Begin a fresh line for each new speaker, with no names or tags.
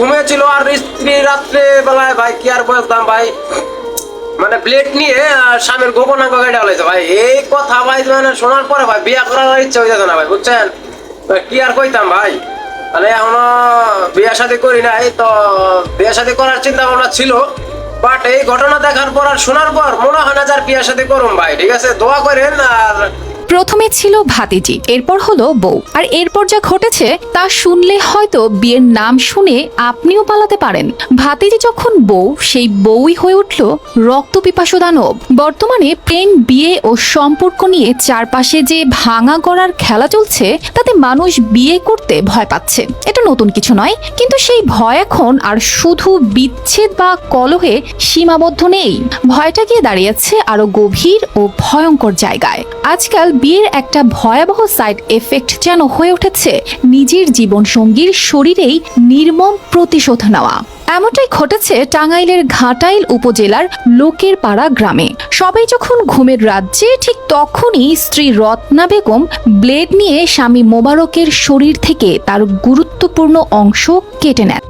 ঘুমিয়েছিল আর স্ত্রী রাত্রে বেলায়, ভাই, কি আর বলতাম ভাই? মানে প্লেট নিয়ে স্বামীর গোপনাঙ্গ গাড়ি হলাইছে ভাই, এই কথা ভাই মানে শোনার পরে ভাই বিয়া করার ইচ্ছা হয়ে না ভাই, বুঝছেন? কি আর কইতাম ভাই? মানে এখনও বিয়া শাদী করি নাই, তো বিয়া শাদী করার চিন্তা ভাবনা ছিল বাট এই ঘটনা দেখার পর আর শোনার পর মনে হয় না যার বিয়া শাদী করুন ভাই, ঠিক আছে? দোয়া করেন আর
প্রথমে ছিল ভাতিজি, এরপর হলো বউ। আর এরপর যা ঘটেছে, তা শুনলে হয়তো বিয়ের নাম শুনে আপনিও পালাতে পারেন। ভাতিজি যখন বউ, সেই বউই হয়ে উঠল রক্ত পিপাসু দানব। বর্তমানে প্রেম, বিয়ে ও সম্পর্ক নিয়ে চারপাশে যে ভাঙা গড়ার খেলা চলছে, তাতে মানুষ বিয়ে করতে ভয় পাচ্ছে। এটা নতুন কিছু নয়, কিন্তু সেই ভয় এখন আর শুধু বিচ্ছেদ বা কলহে সীমাবদ্ধ নেই। ভয়টা গিয়ে দাঁড়িয়েছে আরও গভীর ও ভয়ঙ্কর জায়গায়। আজকাল বিয়ের একটা ভয়াবহ সাইড এফেক্ট যেন হয়ে উঠেছে নিজের জীবন সঙ্গীর শরীরেই নির্মম প্রতিশোধ নেওয়া। এমনটাই ঘটেছে টাঙ্গাইলের ঘাটাইল উপজেলার লোকের পাড়া গ্রামে। সবাই যখন ঘুমের রাজ্যে, ঠিক তখনই স্ত্রী রত্না বেগম ব্লেড নিয়ে স্বামী মোবারকের শরীর থেকে তার গুরুত্বপূর্ণ অংশ কেটে নেন।